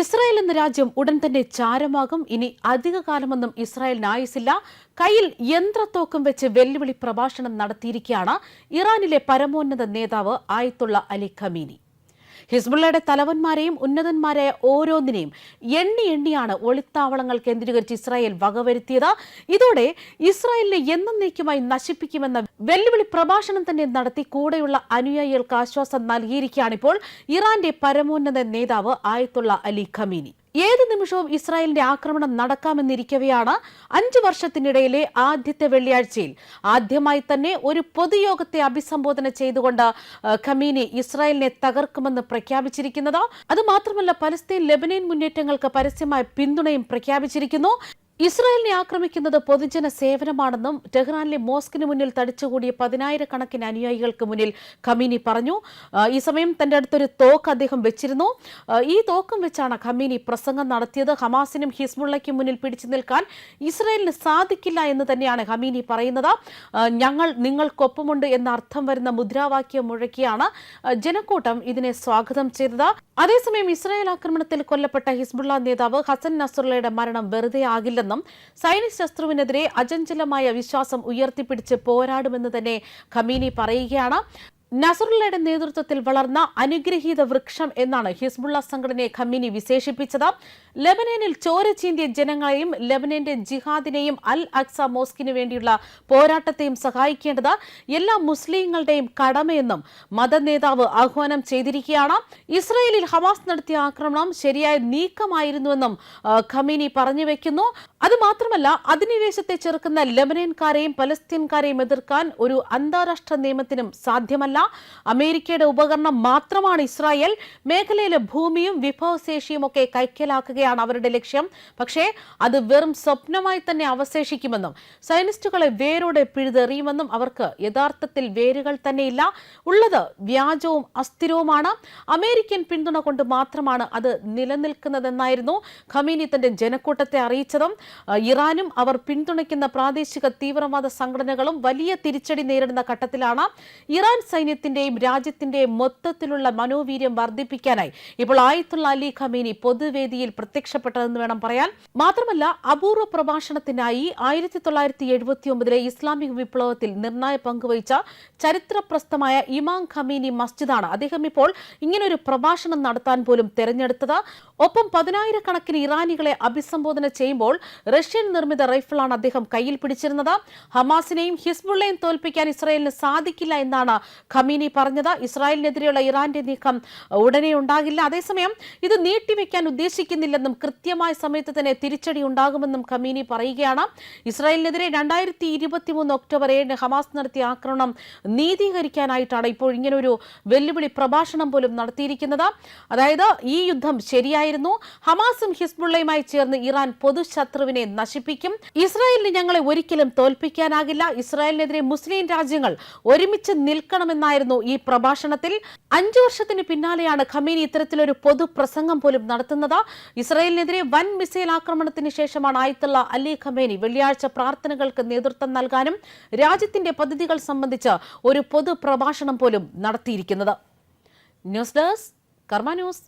Israel എന്ന രാജ്യം ഉടൻ തന്നെ ചാരമാകും. ഇനി അധികകാലമൊന്നും ഇസ്രായേലിന് ആയുസില്ല കയ്യിൽ യന്ത്രത്തോക്കും വെച്ച് വെല്ലുവിളി പ്രഭാഷണം നടത്തിയിരിക്കുകയാണ് ഇറാനിലെ പരമോന്നത നേതാവ് ആയത്തുള്ള അലി ഖമീനി. ഹിസ്ബുള്ളയുടെ തലവന്മാരെയും ഉന്നതന്മാരായ ഓരോന്നിനെയും എണ്ണി എണ്ണിയാണ് ഒളിത്താവളങ്ങൾ കേന്ദ്രീകരിച്ച് ഇസ്രായേൽ വകവരുത്തിയത്. ഇതോടെ ഇസ്രായേലിനെ എന്നേക്കുമായി നശിപ്പിക്കുമെന്ന വെല്ലുവിളി പ്രഭാഷണം തന്നെ നടത്തി കൂടെയുള്ള അനുയായികൾക്ക് ആശ്വാസം നൽകിയിരിക്കുകയാണിപ്പോൾ ഇറാന്റെ പരമോന്നത നേതാവ് ആയത്തുള്ള അലി ഖമീനി. ഏത് നിമിഷവും ഇസ്രായേലിന്റെ ആക്രമണം നടക്കാമെന്നിരിക്കവെയാണ് അഞ്ചു വർഷത്തിനിടയിലെ ആദ്യത്തെ വെള്ളിയാഴ്ചയിൽ. ആദ്യമായി തന്നെ ഒരു പൊതുയോഗത്തെ അഭിസംബോധന ചെയ്തുകൊണ്ട് ഖമീനി ഇസ്രായേലിനെ തകർക്കുമെന്ന് പ്രഖ്യാപിച്ചിരിക്കുന്നത്. അതുമാത്രമല്ല പലസ്തീൻ ലെബനൈൻ മുന്നേറ്റങ്ങൾക്ക് പരസ്യമായ പിന്തുണയും പ്രഖ്യാപിച്ചിരിക്കുന്നു. ഇസ്രായേലിനെ ആക്രമിക്കുന്നത് പൊതുജന സേവനമാണെന്നും ടെഹ്റാനിലെ മോസ്കിന് മുന്നിൽ തടിച്ചുകൂടിയ പതിനായിരക്കണക്കിന് അനുയായികൾക്ക് മുന്നിൽ ഖമീനി പറഞ്ഞു. ഈ സമയം തന്റെ അടുത്തൊരു തോക്ക് അദ്ദേഹം വെച്ചിരുന്നു. ഈ തോക്കും വെച്ചാണ് ഖമീനി പ്രസംഗം നടത്തിയത്. ഹമാസിനും ഹിസ്ബുള്ളയ്ക്കും മുന്നിൽ പിടിച്ചു നിൽക്കാൻ ഇസ്രായേലിന് സാധിക്കില്ല എന്ന് തന്നെയാണ് ഖമീനി പറയുന്നത്. ഞങ്ങൾ നിങ്ങൾക്കൊപ്പമുണ്ട് എന്ന അർത്ഥം വരുന്ന മുദ്രാവാക്യം മുഴക്കിയാണ് ജനക്കൂട്ടം ഇതിനെ സ്വാഗതം ചെയ്തത്. അതേസമയം ഇസ്രായേൽ ആക്രമണത്തിൽ കൊല്ലപ്പെട്ട ഹിസ്ബുള്ള നേതാവ് ഹസൻ നസുറുള്ളയുടെ മരണം വെറുതെ ആകില്ലെന്നും സൈനിക് ശത്രുവിനെതിരെ അചഞ്ചലമായ വിശ്വാസം ഉയർത്തിപ്പിടിച്ച് പോരാടുമെന്ന് തന്നെ ഖമീനി പറയുകയാണ്. നസറുള്ളയുടെ നേതൃത്വത്തിൽ വളർന്ന അനുഗ്രഹീത വൃക്ഷം എന്നാണ് ഹിസ്ബുള്ള സംഘടനയെ ഖമ്മീനി വിശേഷിപ്പിച്ചത്. ലെബനനിൽ ചോര ചീന്തിയ ജനങ്ങളെയും ലെബനന്റെ ജിഹാദിനെയും അൽ അക്സ മോസ്കിനു വേണ്ടിയുള്ള പോരാട്ടത്തെയും സഹായിക്കേണ്ടത് എല്ലാ മുസ്ലിങ്ങളുടെയും കടമയെന്നും മതനേതാവ് ആഹ്വാനം ചെയ്തിരിക്കുകയാണ്. ഇസ്രയേലിൽ ഹമാസ് നടത്തിയ ആക്രമണം ശരിയായ നീക്കമായിരുന്നുവെന്നും ഖമീനി പറഞ്ഞു വെക്കുന്നു. അതുമാത്രമല്ല അധിനിവേശത്തെ ചെറുക്കുന്ന ലെബനൻകാരെയും പലസ്തീൻകാരെയും എതിർക്കാൻ ഒരു അന്താരാഷ്ട്ര നിയമത്തിനും സാധ്യമല്ല. അമേരിക്കയുടെ ഉപകരണം മാത്രമാണ് ഇസ്രായേൽ. മേഖലയിലെ ഭൂമിയും വിഭവശേഷിയും ഒക്കെ കൈക്കലാക്കുകയാണ് അവരുടെ ലക്ഷ്യം. പക്ഷേ അത് വെറും സ്വപ്നമായി തന്നെ അവശേഷിക്കുമെന്നും സൈനിസ്റ്റുകളെ വേരോടെ പിഴുതെറിയുമെന്നും അവർക്ക് യഥാർത്ഥത്തിൽ വേരുകൾ തന്നെയില്ല. ഉള്ളത് വ്യാജവും അസ്ഥിരവുമാണ്. അമേരിക്കൻ പിന്തുണ കൊണ്ട് മാത്രമാണ് അത് നിലനിൽക്കുന്നതെന്നായിരുന്നു ഖമീനി തന്റെ ജനക്കൂട്ടത്തെ അറിയിച്ചതും. ഇറാനും അവർ പിന്തുണയ്ക്കുന്ന പ്രാദേശിക തീവ്രവാദ സംഘടനകളും വലിയ തിരിച്ചടി നേരിടുന്ന ഘട്ടത്തിലാണ്. ഇറാൻ സൈന്യത്തിന്റെയും രാജ്യത്തിന്റെയും മൊത്തത്തിലുള്ള മനോവീര്യം വർദ്ധിപ്പിക്കാനായി ഇപ്പോൾ ആയത്തുള്ള അലി ഖമീനി പൊതുവേദിയിൽ പ്രത്യക്ഷപ്പെട്ടതെന്ന് വേണം പറയാൻ. മാത്രമല്ല അപൂർവ പ്രഭാഷണത്തിനായി ആയിരത്തി തൊള്ളായിരത്തി എഴുപത്തി ഒമ്പതിലെ ഇസ്ലാമിക് വിപ്ലവത്തിൽ നിർണായ പങ്കുവഹിച്ച ചരിത്രപ്രസ്തമായ ഇമാം ഖമീനി മസ്ജിദാണ് അദ്ദേഹം ഇപ്പോൾ ഇങ്ങനൊരു പ്രഭാഷണം നടത്താൻ പോലും തെരഞ്ഞെടുത്തത്. ഒപ്പം പതിനായിരക്കണക്കിന് ഇറാനികളെ അഭിസംബോധന ചെയ്യുമ്പോൾ റഷ്യൻ നിർമ്മിത റൈഫിളാണ് അദ്ദേഹം കയ്യിൽ പിടിച്ചിരുന്നത്. ഹമാസിനെയും ഹിസ്ബുള്ളയും തോൽപ്പിക്കാൻ ഇസ്രായേലിന് സാധിക്കില്ല എന്നാണ് ഖമീനി പറഞ്ഞത് ഇസ്രായേലിനെതിരെയുള്ള ഇറാന്റെ നീക്കം ഉടനെ ഉണ്ടാകില്ല. അതേസമയം ഇത് നീട്ടിവെക്കാൻ ഉദ്ദേശിക്കുന്നില്ലെന്നും കൃത്യമായ സമയത്ത് തന്നെ തിരിച്ചടി ഉണ്ടാകുമെന്നും ഖമീനി പറയുകയാണ്. ഇസ്രായേലിനെതിരെ രണ്ടായിരത്തി ഇരുപത്തി മൂന്ന് ഒക്ടോബർ ഏഴിന് ഹമാസ് നടത്തിയ ആക്രമണം നീതീകരിക്കാനായിട്ടാണ് ഇപ്പോൾ ഇങ്ങനൊരു വെല്ലുവിളി പ്രഭാഷണം പോലും നടത്തിയിരിക്കുന്നത്. അതായത് ഈ യുദ്ധം ശരിയായിരുന്നു. ഹമാസും ഹിസ്ബുള്ളയുമായി ചേർന്ന് ഇറാൻ പൊതുശത്രുവിനെ നശിപ്പിക്കും. ഇസ്രായേലിന് ഞങ്ങളെ ഒരിക്കലും തോൽപ്പിക്കാനാകില്ല. ഇസ്രായേലിനെതിരെ മുസ്ലിം രാജ്യങ്ങൾ ഒരുമിച്ച് നിൽക്കണമെന്നായിരുന്നു ഈ പ്രഭാഷണത്തിൽ. അഞ്ചു വർഷത്തിന് പിന്നാലെയാണ് ഖമീനി ഇത്തരത്തിലൊരു പൊതു പ്രസംഗം പോലും നടത്തുന്നത്. ഇസ്രായേലിനെതിരെ വൻ മിസൈൽ ആക്രമണത്തിന് ശേഷമാണ് ആയിത്തുള്ള അലി ഖമേനി വെള്ളിയാഴ്ച പ്രാർത്ഥനകൾക്ക് നേതൃത്വം നൽകാനും രാജ്യത്തിന്റെ പദ്ധതികൾ സംബന്ധിച്ച് ഒരു പൊതു പ്രഭാഷണം പോലും നടത്തിയിരിക്കുന്നത്. News desk Karma news.